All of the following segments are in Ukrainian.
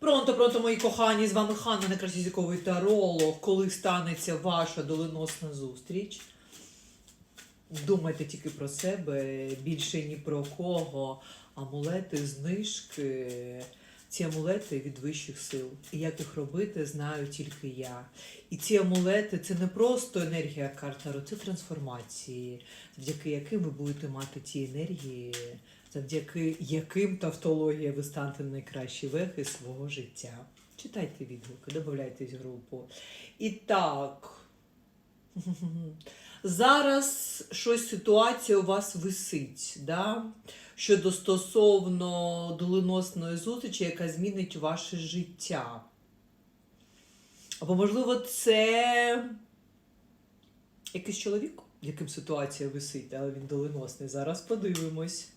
Пронто, пронто, мої кохані, з вами Ханна, найкращий зіковий таролог. Коли станеться ваша доленосна зустріч? Думайте тільки про себе, більше ні про кого. Амулети, знижки. Ці амулети від вищих сил. І як їх робити, знаю тільки я. І ці амулети це не просто енергія карт Таро, це трансформації, завдяки яким ви будете мати ті енергії, завдяки яким тавтологія ви станете на найкращі вехи свого життя. Читайте відгуки, додавайтесь в групу. І так. Зараз щось ситуація у вас висить, да? щодо стосовно доленосної зустрічі, яка змінить ваше життя. Або, можливо, це якийсь чоловік, яким ситуація висить, але він доленосний. Зараз подивимось.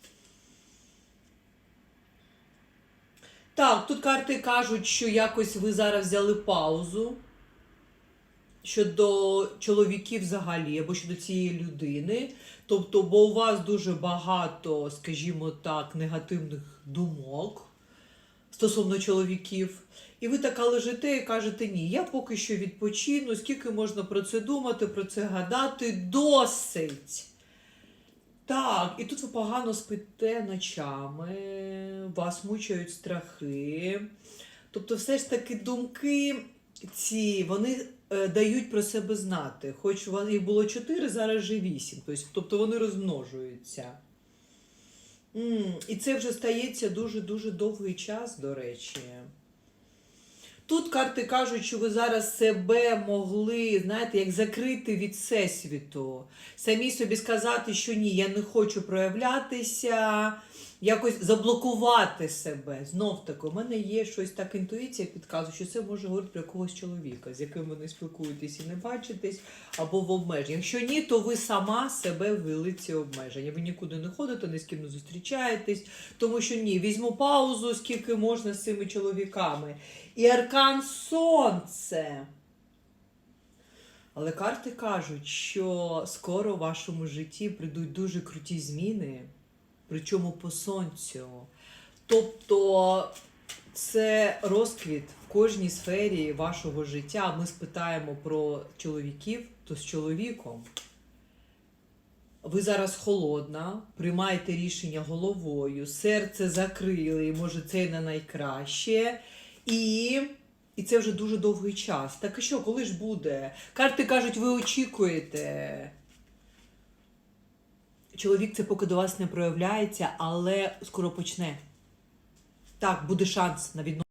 Так, тут карти кажуть, що якось ви зараз взяли паузу щодо чоловіків взагалі, або щодо цієї людини. Тобто, бо у вас дуже багато, скажімо так, негативних думок стосовно чоловіків. І ви така лежите і кажете, ні, я поки що відпочину, скільки можна про це думати, про це гадати, досить. Так, і тут ви погано спите ночами, вас мучають страхи. Тобто, все ж таки думки ці, вони дають про себе знати. Хоч у вас їх було 4, зараз вже 8. Тобто, тобто вони розмножуються. І це вже стається дуже-дуже довгий час, до речі. Тут карти кажуть, що ви зараз себе могли, знаєте, як закрити від всесвіту. Самі собі сказати, що ні, я не хочу проявлятися, якось заблокувати себе. Знов таки, у мене є щось так інтуїція підказує, що це може говорити про якогось чоловіка, з яким ви не спілкуєтесь і не бачитесь, або в обмеженнях. Якщо ні, то ви сама себе ввели ці обмеження. Ви нікуди не ходите, ні з ким не зустрічаєтесь, тому що ні, візьму паузу, скільки можна з цими чоловіками. І аркан сонце. Але карти кажуть, що скоро в вашому житті прийдуть дуже круті зміни, причому по сонцю. Тобто це розквіт в кожній сфері вашого життя. Ми спитаємо про чоловіків, то з чоловіком. Ви зараз холодна, приймаєте рішення головою, серце закрили, може це на найкраще. І, і це вже дуже довгий час. Так і що, коли ж буде? Карти кажуть, ви очікуєте. Чоловік це поки до вас не проявляється, але скоро почне. Так, буде шанс на відношення.